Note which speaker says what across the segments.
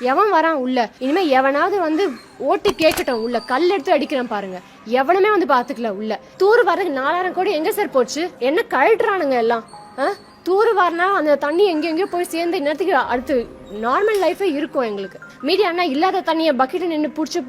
Speaker 1: எவன் வரான் உள்ள? இனிமே எவனாவது வந்து ஓட்டு கேட்கட்டும் உள்ள. கல் எடுத்து அடிக்கிறான் பாருங்க. எவனுமே வந்து பாத்துக்கல உள்ள. தூர் வரதுக்கு நாலாயிரம் கோடி எங்க சார் போச்சு? என்ன கழட்டுறானுங்க எல்லாம்? ஆ? தூர் வரனா அந்த தண்ணி எங்கெங்கயோ போய் சேர்ந்து இந்நேரத்துக்கு அடுத்து நார்மல் லைஃபே இருக்கும் எங்களுக்கு. மீடியானா இல்லாத தண்ணியை பக்கெட்டு நின்று பிடிச்சி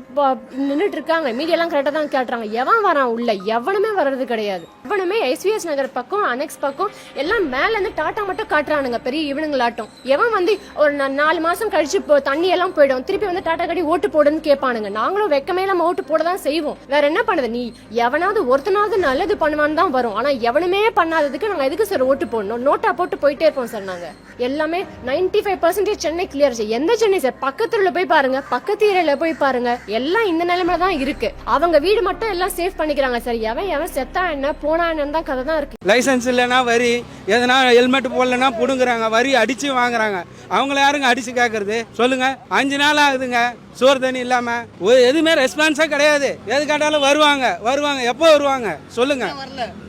Speaker 1: நின்றுட்டு இருக்காங்க. மீடியாலாம் கரெக்டாக தான் கேட்டுறாங்க. எவன் வரான் உள்ள? எவனுமே வர்றது கிடையாது. எவனுமே எஸ்விஎஸ் நகர் பக்கம் அனெக்ஸ் பக்கம் எல்லாம் மேலேருந்து டாட்டா மட்டும் காட்டுறானுங்க. பெரிய இவனுங்களாட்டம். எவன் வந்து ஒரு நாலு மாதம் கழிச்சு இப்போ தண்ணி எல்லாம் போயிடும். திருப்பி வந்து டாட்டா கடி ஓட்டு போடுன்னு கேட்பானுங்க. நாங்களும் வெக்கமே நம்ம ஓட்டு போட தான் செய்வோம். வேற என்ன பண்ணுது? நீ எவனாவது ஒருத்தனாவது நல்லது பண்ணுவான்னு தான் வரும். ஆனால் எவனுமே பண்ணாததுக்கு நாங்கள் எதுக்கு சார் ஓட்டு போடணும்? நோட்டா போட்டு போயிட்டே இருப்போம் சார் நாங்கள் எல்லாமே 95% ஃபைவ் பர்சன்டேஜ் சென்னை கிளியர் எந்த சென்னை சார் பக்கத்துல போய் பாருங்க. பக்கத்து ஏரியால போய் பாருங்க. எல்லாம் இந்த நிலைமையில தான் இருக்கு. அவங்க வீடு மட்டும் எல்லாம் சேஃப் பண்ணிக்கிறாங்க சார் எவன் எவன் செத்தா என்ன போனா என்னன்னு தான் கதை தான் இருக்கு.
Speaker 2: லைசன்ஸ் இல்லைன்னா வரி. எதனா ஹெல்மெட் போடலன்னா பிடுங்குறாங்க வரி அடித்து வாங்குறாங்க. அவங்கள யாருங்க அடித்து கேட்கறது சொல்லுங்கள் அஞ்சு நாள் ஆகுதுங்க. சோறு தண்ணி இல்லாமல் ஒரு எதுவுமே ரெஸ்பான்ஸே கிடையாது. எது கேட்டாலும் வருவாங்க வருவாங்க. எப்போ வருவாங்க? சொல்லுங்கள்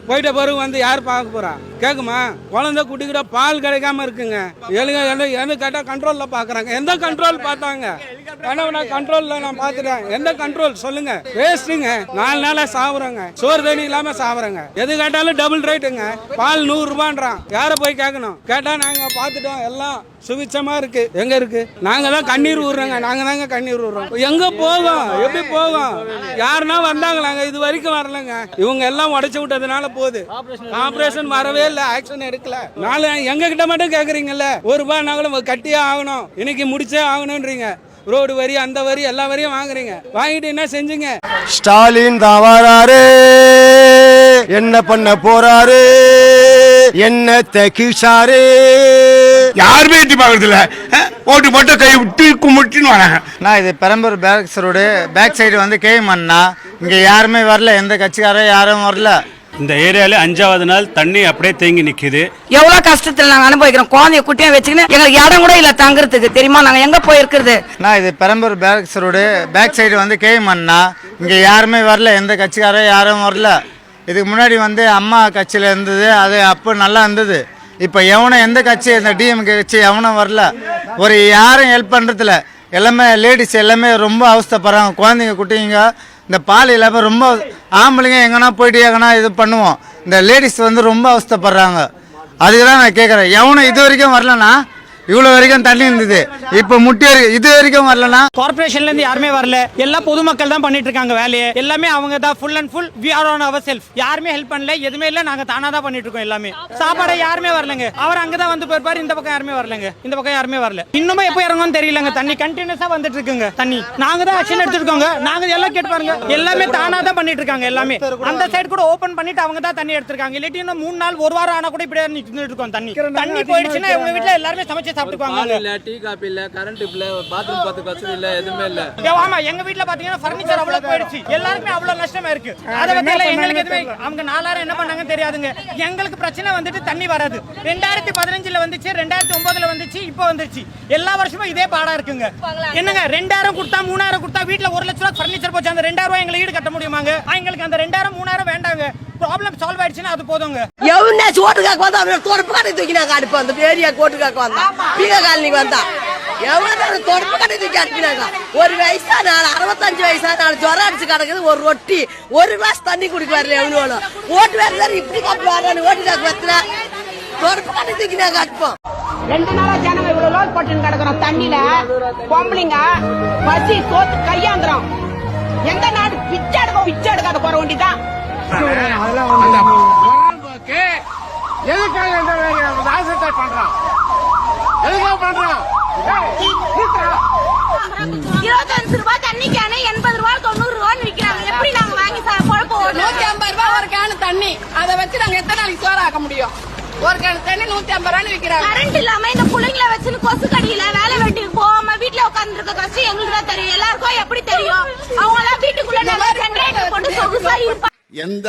Speaker 2: போயிட்ட பிறகு வந்து யார் பார்க்க போறா? கேட்குமா குழந்தை குட்டிக்கிட்ட பால் கிடைக்காம இருக்குங்க. எழுங்க எந்த கேட்டால் கண்ட்ரோலில் பார்க்குறாங்க எந்த கண்ட்ரோல் பார்த்தாங்க? ஆனா நான் கண்ட்ரோல்ல நான் பார்த்துட்டேன். எந்த கண்ட்ரோல் சொல்லுங்க. வேஸ்ட்டுங்க. நாலு நாளாக சாவுறோங்க. சோறு தண்ணி இல்லாமல் சாவுறோங்க. எது கேட்டாலும் டபுள் ரேட்டுங்க பால் நூறு ரூபான்றான் யாரை போய் கேட்கணும் கேட்டால் நாங்கள் பார்த்துட்டோம். எல்லாம் சுவிச்சமா இருக்கு. எங்க இருக்கு? நாங்க தான் கண்ணீர் விடுறோங்க நாங்க தாங்க கண்ணீர் விடுறோம் எங்க போவோம்? எப்படி போவோம்? யாருன்னா வந்தாங்களாங்க. இது வரைக்கும் வரலங்க. இவங்க எல்லாம் உடைச்சு விட்டதுனால போகுது. ஆபரேஷன் வரவே இல்லை. ஆக்ஷன் எடுக்கல. நாலு எங்க கிட்ட மட்டும் கேக்குறீங்கல்ல. ஒரு ரூபாய் நாங்களும் கட்டியே ஆகணும். இன்னைக்கு முடிச்சே ஆகணும்ன்றீங்க. ரோடு வரி அந்த வரி எல்லா வரியும் வாங்குறீங்க. வாங்கிட்டு என்ன செஞ்சீங்க?
Speaker 3: ஸ்டாலின் தான் வராரு. என்ன பண்ண போறாரு? என்ன தகிஷாரு
Speaker 4: யாருமே எட்டி பார்க்கறது இல்ல ஓட்டு போட்டு கை விட்டு கும்பிட்டுன்னு வராங்க.
Speaker 5: நான் இது Perambur back road back side வந்து கேம் அண்ணா. இங்கே யாருமே வரல. எந்த கட்சிக்காரரும் யாரும் வரல.
Speaker 6: இந்த ஏரியால அஞ்சாவது நாள் தண்ணி அப்படியே தேங்கி நிக்குது.
Speaker 7: எவ்வளவு கஷ்டத்துல நாங்க அனுபவிக்கிறோம். குழந்தைய குட்டியும் வச்சுக்கின்னு எங்களுக்கு இடம் கூட இல்ல தங்குறதுக்கு. தெரியுமா? நாங்க எங்க போயிருக்கிறது?
Speaker 5: நான் இது Perambur back road back side வந்து கேம் அண்ணா. இங்கே யாருமே வரல. எந்த கட்சிக்காரரும் யாரும் வரல. இதுக்கு முன்னாடி வந்து அம்மா கட்சியில் இருந்தது. அது அப்போ நல்லா இருந்தது. இப்போ எவனும் எந்த கட்சி இந்த டிஎம்கே கட்சி எவனும் வரல. ஒரு யாரும் ஹெல்ப் பண்ணுறதில்ல எல்லாமே லேடிஸ் எல்லாமே ரொம்ப அவஸ்தைப்படுறாங்க. குழந்தைங்க குட்டிங்க இந்த பால் இல்லாமல் ரொம்ப ஆம்பளைங்க எங்கன்னா போயிட்டு எங்கன்னா இது பண்ணுவோம். இந்த லேடிஸ் வந்து ரொம்ப அவஸ்தைப்படுறாங்க. அதுக்கு தான் நான் கேட்குறேன் எவனும் இது வரைக்கும் வரலன்னா இவ்வளவு வரைக்கும் தண்ணி இருந்தது. இப்போ முட்டி வரைக்கும் இது வரைக்கும் வரலனா
Speaker 8: கார்பரேஷன்ல இருந்து யாருமே வரல. எல்லா பொதுமக்கள் தான் பண்ணிட்டு இருக்காங்க வேலையை. எல்லாமே அவங்க தான் full and full we are on our self யாருமே ஹெல்ப் பண்ணல எதுவுமே இல்ல நாங்க தானா தான் பண்ணிட்டு இருக்கோம் எல்லாமே. சாப்பாடு யாருமே வரலங்க. அவர் அங்கதான் வந்து போயிருப்பாரு இந்த பக்கம் யாருமே வரலங்க. இந்த பக்கம் யாருமே வரல. இன்னுமே எப்போ இறங்கும்னு தெரியலங்க. தண்ணி கண்டினியூஸா வந்துட்டு இருக்குங்க. தண்ணி. நாங்க தான் ஆக்ஷன் எடுத்துருக்கோங்க. நாங்க எல்லாம் கேட்டு பாருங்க. எல்லாமே தானா தான் பண்ணிட்டு இருக்காங்க எல்லாமே. அந்த சைடு கூட ஓபன் பண்ணிட்டு அவங்க தான் தண்ணி எடுத்திருக்காங்க. இல்லாட்டி இன்னும் மூணு நாள் ஒரு வாரம் ஆனா கூட இப்படியே நின்னுட்டு இருக்கோம் தண்ணி. தண்ணி போயிடுச்சுன்னா உங்க வீட்டுல எல்லாருமே சமைச்சு சாப்பிட்டுக்குவாங்க.
Speaker 9: இல்ல டீ காபி இல்ல கரண்ட் இல்ல பாத்ரூம் பார்த்து வசதி இல்ல எதுவுமே இல்ல.
Speaker 8: ஆமா எங்க வீட்ல பாத்தீங்கன்னா ஃபர்னிச்சர் அவ்வளவு போயிடுச்சு. எல்லாருக்குமே அவ்வளவு நஷ்டமா இருக்கு. அத பத்தி எங்களுக்கு எதுவுமே அவங்க நாலாயிரம் என்ன பண்ணாங்கன்னு தெரியாதுங்க. எங்களுக்கு பிரச்சனை வந்துட்டு தண்ணி வராது. ரெண்டாயிரத்தி பதினஞ்சுல வந்துச்சு ரெண்டாயிரத்தி ஒன்பதுல வந்துச்சு இப்போ வந்துருச்சு. எல்லா வருஷமும் இதே பாடா இருக்குங்க. என்னங்க ரெண்டாயிரம் கொடுத்தா மூணாயிரம் கொடுத்தா வீட்ல ஒரு லட்ச ரூபா ஃபர்னிச்சர் போச்சு. அந்த ரெண்டாயிரம் ரூபாய் எங்களுக்கு ஈடு கட்ட முடியுமாங்க? எங்களுக்கு அந்த ரெண்டாயிரம் மூணாயிரம் வேண்டாங்க. ப்ராப்ளம் சால்வ் ஆயிடுச்சுன்னா அது போதுங்க.
Speaker 7: எவனே சோட்டுக்காக்கு வந்தா அவன் தொடப்பு கடை தூக்கி நாங்க அனுப்போம் அந்த ஏரியா கோட்டுக்காக்கு வந்தா. பீக காலனிக்கு வந்தா. எவ்வளவு தொடப்பு கடை தூக்கி அனுப்பினாங்க ஒரு வயசான ஆள் அறுபத்தஞ்சு வயசான ஆள் ஜுரம் அடிச்சு கிடக்குது ஒரு ரொட்டி. ஒரு கிளாஸ் தண்ணி குடிக்க வரல எவனோட. ஓட்டு வேற இப்படி காப்பி வரான்னு ஓட்டு காக்கு வத்துல தொடப்பு கடை தூக்கி நாங்க அனுப்போம்
Speaker 10: ரெண்டு நாளா ஜனங்க இவ்வளவு லோட் போட்டு கிடக்குறோம். தண்ணியில பொம்பளைங்க பசி சோத்து கையாந்துறோம்
Speaker 4: எதுக்காக இந்த ராசத்தை பண்றான் எதுக்காக பண்றான்
Speaker 10: இருபத்தஞ்சு ரூபாய் தண்ணி கேனு எண்பது ரூபாய் தொண்ணூறு ரூபான்னு விக்கிறாங்க. எப்படி நாங்க வாங்கி குழப்பம் நூத்தி ஐம்பது ரூபாய் ஒரு கேனு தண்ணி. அதை வச்சு நாங்க எத்தனை நாளைக்கு சோறு ஆக்க முடியும்? ஒரு கேனு தண்ணி நூத்தி ஐம்பது ரூபான்னு விக்கிறாங்க. கரண்ட் இல்லாம இந்த புள்ளைங்களை வச்சுன்னு கொசு கடியில வேலை வெட்டிக்கு போகாம வீட்டுல உட்கார்ந்து இருக்க கஷ்டம் எங்களுக்கு தான் தெரியும். எல்லாருக்கும் எப்படி தெரியும்? அவங்க எல்லாம் வீட்டுக்குள்ள ஜெனரேட்டர் போட்டு சொகுசா இருப்பாங்க
Speaker 4: எந்த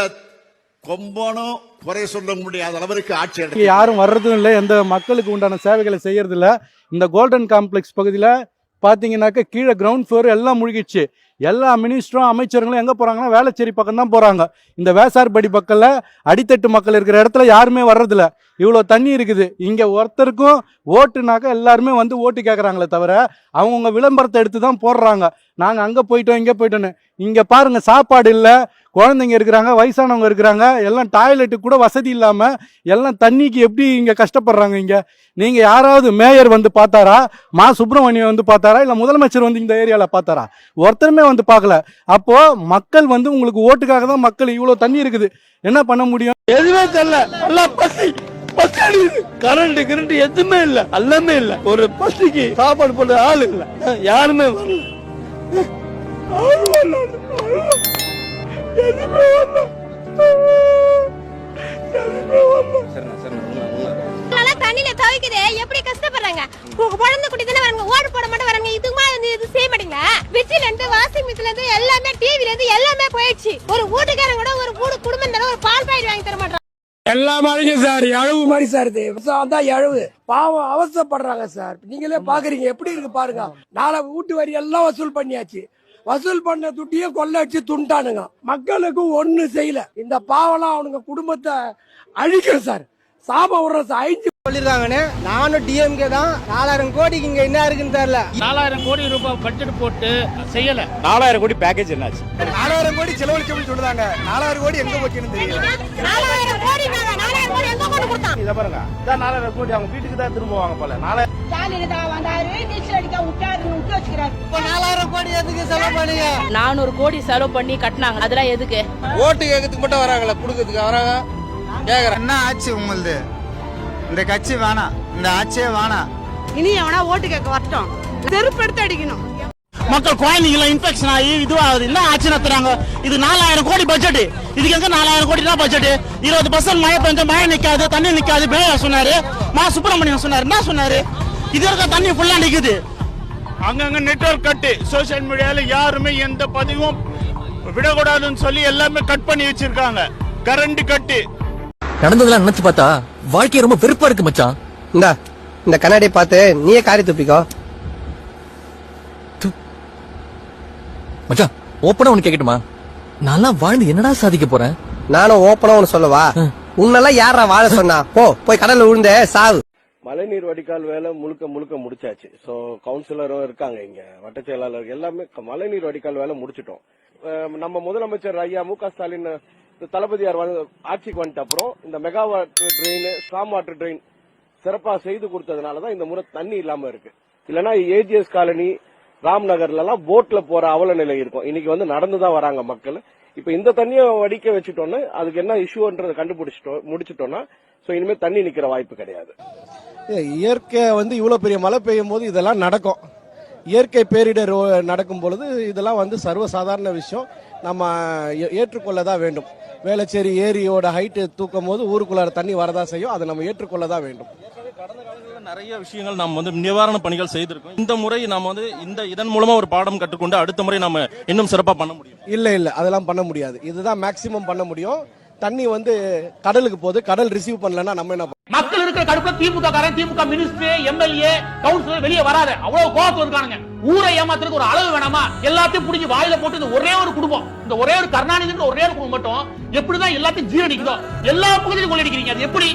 Speaker 4: கொம்பனும் குறை சொல்ல முடியாத அளவிற்கு ஆட்சி
Speaker 2: யாரும் வர்றதும் இல்லை எந்த மக்களுக்கு உண்டான சேவைகளை செய்யறது இல்ல இந்த கோல்டன் காம்ப்ளெக்ஸ் பகுதியில்
Speaker 11: பார்த்தீங்கன்னாக்க கீழே கிரவுண்ட் ஃப்ளோர் எல்லாம் முழுகிடுச்சு. எல்லா மினிஸ்டரும் அமைச்சர்களும் எங்கே போகிறாங்கன்னா வேளச்சேரி பக்கம் தான் போகிறாங்க இந்த வேசார்படி பக்கத்தில் அடித்தட்டு மக்கள் இருக்கிற இடத்துல யாருமே வர்றதில்ல. இவ்வளோ தண்ணி இருக்குது. இங்கே ஒருத்தருக்கும் ஓட்டுனாக்கா எல்லாருமே வந்து ஓட்டு கேட்குறாங்களே தவிர அவங்கவுங்க விளம்பரத்தை எடுத்து தான் போடுறாங்க. நாங்கள் அங்கே போயிட்டோம் இங்கே போயிட்டோன்னு இங்கே பாருங்க சாப்பாடு இல்லை. குழந்தைங்க இருக்கிறாங்க வயசானவங்க இருக்கிறாங்க எல்லாம் டாய்லெட்டு கூட வசதி இல்லாமல் எல்லாம் தண்ணிக்கு எப்படி இங்கே கஷ்டப்படுறாங்க இங்கே? நீங்கள் யாராவது மேயர் வந்து பார்த்தாரா? மா சுப்பிரமணியம் வந்து பார்த்தாரா? இல்லை முதலமைச்சர் வந்து இந்த ஏரியாவில் பார்த்தாரா? ஒருத்தருமே வந்து பார்க்கல. அப்போது மக்கள் வந்து உங்களுக்கு ஓட்டுக்காக தான் மக்கள் இவ்வளோ தண்ணி இருக்குது. என்ன பண்ண முடியும்?
Speaker 12: எதுவுமே தெரியல. எல்லாம் பசி பசி கரண்ட் கரண்ட் எதுவுமே இல்ல. எல்லாமே இல்ல. ஒரு பசிக்கு சாப்பாடு போட ஆள் இல்ல. யாருமே வரல. ஆள் வரல. எதுவுமே வரல. எதுவுமே வரல.
Speaker 10: நல்லா தண்ணியில துவைக்குது. எப்படி கஷ்டப்படுறாங்க? உங்க குழந்தை குட்டி தானே வரங்க ஓடு போட மாட்டே வரங்க இதுமா இந்த இது செய்ய மாட்டீங்களா? ஃப்ரிட்ஜ்ல இருந்து வாஷிங் மிஷின்ல இருந்து எல்லாமே டிவில இருந்து எல்லாமே போயிடுச்சு. ஒரு வீட்டுக்காரங்க கூட ஒரு வீடு குடும்பம் இருந்தாலும் ஒரு பால் பாக்கெட் வாங்கி தர மாட்டாங்க
Speaker 12: எல்லா மாதிரியும் சார். எழவு மாதிரி சார் இது. விவசாயம் தான் எழுவு. பாவம் அவசரப்படுறாங்க சார். நீங்களே பாக்குறீங்க. எப்படி இருக்கு பாருங்க. நாளை வீட்டு வரி எல்லாம் வசூல் பண்ணியாச்சு. வசூல் பண்ண துட்டியும் கொள்ள அடிச்சு துண்டானுங்க. மக்களுக்கு ஒண்ணு செய்யல. இந்த பாவம்லாம் அவனுங்க குடும்பத்தை அழிக்கும் சார். சாபம் விடுற சார் அழிஞ்சு
Speaker 3: சொல்லிருக்காங்கன்னு நானும் டிஎம்கே தான். நாலாயிரம் கோடிக்கு இங்க என்ன இருக்குன்னு தெரியல.
Speaker 13: நாலாயிரம் கோடி ரூபாய் பட்ஜெட் போட்டு செய்யல.
Speaker 6: நாலாயிரம் கோடி பேக்கேஜ் என்னாச்சு?
Speaker 3: நாலாயிரம் கோடி செலவழிச்சோம்னு சொல்லுதாங்க நாலாயிரம் கோடி எங்க போச்சுன்னு தெரியல.
Speaker 6: இதை பாருங்க. நாலாயிரம் கோடி. அவங்க வீட்டுக்கு தான் திரும்புவாங்க போல. நாலாயிரம்
Speaker 3: இப்ப நாலாயிரம் கோடி எதுக்கு செலவு பண்ணீங்க?
Speaker 14: நானூறு கோடி செலவு பண்ணி கட்டினாங்க. அதெல்லாம் எதுக்கு?
Speaker 12: ஓட்டு கேட்கறதுக்கு மட்டும் வராங்களா குடுக்கறதுக்கு வராங்க? கேக்குறேன்.
Speaker 5: என்ன ஆச்சு உங்களுது? இந்த கட்சி வேணாம் இந்த ஆட்சியே வேணாம்
Speaker 14: இனி எவனா ஓட்டு கேட்க வரட்டும். செருப்பு எடுத்து அடிக்கணும்.
Speaker 13: மக்கள் குழந்தைங்க இன்ஃபெக்ஷன் ஆகி இதுவாகுது. என்ன ஆச்சு நடத்துறாங்க இது நாலாயிரம் கோடி பட்ஜெட் இதுக்கு எங்க நாலாயிரம் கோடி தான் பட்ஜெட் இருபது பர்சன்ட் மழை பெஞ்ச மழை நிக்காது தண்ணி நிக்காது மேயர் சொன்னாரு. மா சுப்பிரமணியம் சொன்னாரு என்ன சொன்னாரு? இது இருக்க தண்ணி ஃபுல்லா நிக்குது.
Speaker 6: அங்கங்க நெட்வொர்க் கட்டு. சோஷியல் மீடியால யாருமே எந்த பதிவும் விடக்கூடாதுன்னு சொல்லி எல்லாமே கட் பண்ணி வச்சிருக்காங்க. Current cut.
Speaker 9: நடந்ததெல்லாம் நினைச்சு பார்த்தா வாழ்க்கை ரொம்ப வெறுப்பா இருக்கு மச்சான்.
Speaker 3: இந்த இந்த கண்ணாடியை பார்த்து நீயே காரி துப்பிக்கோ.
Speaker 9: மச்சான் ஓப்பனா ஒன்னு கேக்கட்டுமா? நான்லாம் வாழ்ந்து என்னடா சாதிக்க போறேன்?
Speaker 3: நானும் ஓப்பனா ஒன்னு சொல்லவா. உன்னெல்லாம் யாரா வாழ சொன்னா? போ போய் கடல்ல விழுந்த சாவு.
Speaker 12: மழைநீர் வடிகால் வேலை முழுக்க முழுக்க முடிச்சாச்சு. ஸோ கவுன்சிலரும் இருக்காங்க இங்க வட்ட செயலாளர் எல்லாமே மழைநீர் வடிகால் வேலை முடிச்சிட்டோம். நம்ம முதலமைச்சர் ஐயா மு க ஸ்டாலின் தளபதியார் ஆட்சிக்கு வந்துட்ட அப்புறம் இந்த mega water drain strong water drain சிறப்பா செய்து கொடுத்ததுனால தான் இந்த முறை தண்ணி இல்லாம இருக்கு. இல்லைன்னா ஏஜிஎஸ் காலனி ராம்நகர்ல எல்லாம் போட்ல போற அவல நிலை இருக்கும். இன்னைக்கு வந்து நடந்து தான் வராங்க மக்கள். இப்ப இந்த தண்ணியை வடிக்க வச்சுட்டோம்னா அதுக்கு என்ன இஷ்யூன்றதை கண்டுபிடிச்சிட்டோம் முடிச்சிட்டோம்னா சோ இனிமே தண்ணி நிக்கிற வாய்ப்பு கிடையாது.
Speaker 11: இயற்கை வந்து இவ்வளோ பெரிய மழை பெய்யும் போது இதெல்லாம் நடக்கும். இயற்கை பேரிடர் நடக்கும் பொழுது இதெல்லாம் வந்து சர்வசாதாரண விஷயம். நம்ம ஏற்றுக்கொள்ள தான் வேண்டும். வேளச்சேரி ஏரியோட ஹைட்டு தூக்கும் போது ஊருக்குள்ளார தண்ணி வரதா செய்யும். அதை நம்ம ஏற்றுக்கொள்ள தான் வேண்டும்
Speaker 9: நிறைய விஷயங்கள் நாம் வந்து நிவாரண பணிகள் செய்திருக்கோம். இந்த முறை நாம் வந்து இந்த இதன் மூலமா ஒரு பாடம் கற்றுக்கொண்டு அடுத்த முறை நாம இன்னும் சிறப்பா பண்ண முடியும்.
Speaker 11: இல்லை இல்லை. அதெல்லாம் பண்ண முடியாது. இதுதான் மேக்சிமம் பண்ண முடியும். தண்ணி வந்து கடலுக்கு போகுது. கடல் ரிசீவ் பண்ணலன்னா நம்ம என்ன
Speaker 13: மக்கள் இருக்கிற கடுப்புல திமுக காரன் திமுக மினிஸ்டர் எம்எல்ஏ கவுன்சிலர் வெளியே வராது. அவ்வளவு கோபத்துல இருக்கானுங்க. ஊரை ஏமாத்துறதுக்கு ஒரு அளவு வேணாமா? எல்லாத்தையும் புடிஞ்சு வாயில போட்டு இந்த ஒரே ஒரு குடும்பம். இந்த ஒரே ஒரு கருணாநிதின்ற ஒரே ஒரு குடும்பம் மட்டும் எப்படிதான் எல்லாத்தையும் ஜீரணிக்குதோ? எல்லா பகுதியிலும் கொள்ளடிக்கிறீங்க அது எப்படி?